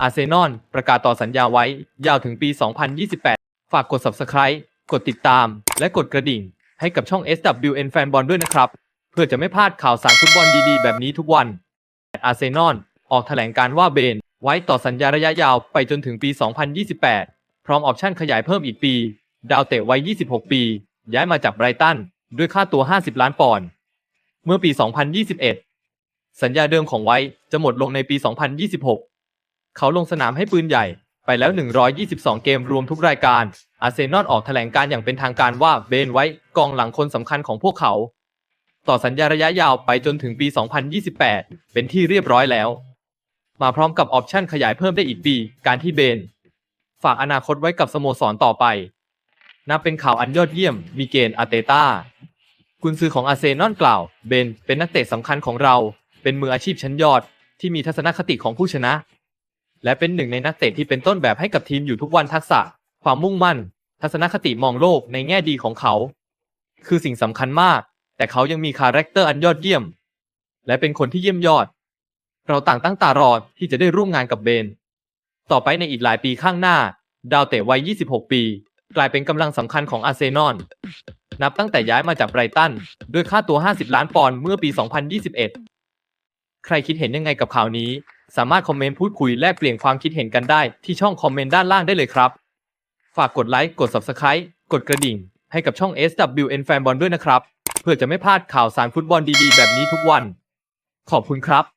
อาร์เซนอลประกาศต่อสัญญาไว้ยาวถึงปี 2028 ฝากกด Subscribe กดติดตาม และกดกระดิ่ง ให้กับช่อง SWN แฟนบอลด้วยนะครับ เพื่อจะไม่พลาดข่าวสารฟุตบอลดีๆ แบบนี้ทุกวัน อาร์เซนอลออกแถลงการว่าเบน ไว้ต่อสัญญาระยะยาวไปจนถึงปี 2028 พร้อมออปชั่นขยายเพิ่มอีกปี ดาวเตะวัย 26 ปี ย้ายมาจากไบรตันด้วยค่าตัว 50 ล้านปอนด์เมื่อปี 2021 สัญญาเดิมของไว้จะหมดลงในปี 2026 เขาลงสนามให้ปืนใหญ่ ไปแล้ว 122 เกมรวมทุกรายการ อาร์เซนอลออกแถลงการอย่างเป็นทางการว่าเบนไว้กองหลังคนสำคัญของพวกเขา ต่อสัญญาระยะยาวไปจนถึงปี 2028 เป็นที่เรียบร้อยแล้ว มาพร้อมกับออปชั่นขยายเพิ่มได้อีกปี การที่เบน ฝากอนาคตไว้กับสโมสรต่อไป นับเป็นข่าวอันยอดเยี่ยมมีเกณฑ์อาเตต้ากุนซือของอาร์เซนอลกล่าว เบนเป็นนักเตะสำคัญของเรา เป็นมืออาชีพชั้นยอดที่มีทัศนคติของผู้ชนะ และเป็นหนึ่งในนักเตะที่เป็นต้นแบบให้กับทีมอยู่ทุกวันทักษะ ความมุ่งมั่น ทัศนคติมองโลกในแง่ดีของเขา คือสิ่งสำคัญมาก แต่เขายังมีคาแรคเตอร์อันยอดเยี่ยม และเป็นคนที่เยี่ยมยอด เราต่างตั้งตารอที่จะได้ร่วมงานกับเบน ต่อไปในอีกหลายปีข้างหน้า ดาวเตะวัย 26 ปี กลายเป็นกำลังสำคัญของอาร์เซนอลนับตั้งแต่ย้ายมาจากไบรตันด้วยค่าตัว 50 ล้านปอนด์เมื่อปี 2021 ใครคิดเห็นยังไงกับข่าวนี้ สามารถคอมเมนต์พูดคุยแลกเปลี่ยนความคิดเห็นกันได้ที่ช่องคอมเมนต์ด้านล่างได้เลยครับ ฝากกดไลค์กด Subscribe กดกระดิ่ง ให้กับช่อง SWN แฟนบอลด้วยนะครับ เพื่อจะไม่พลาดข่าวสารฟุตบอลดีๆ แบบนี้ทุกวัน ขอบคุณครับ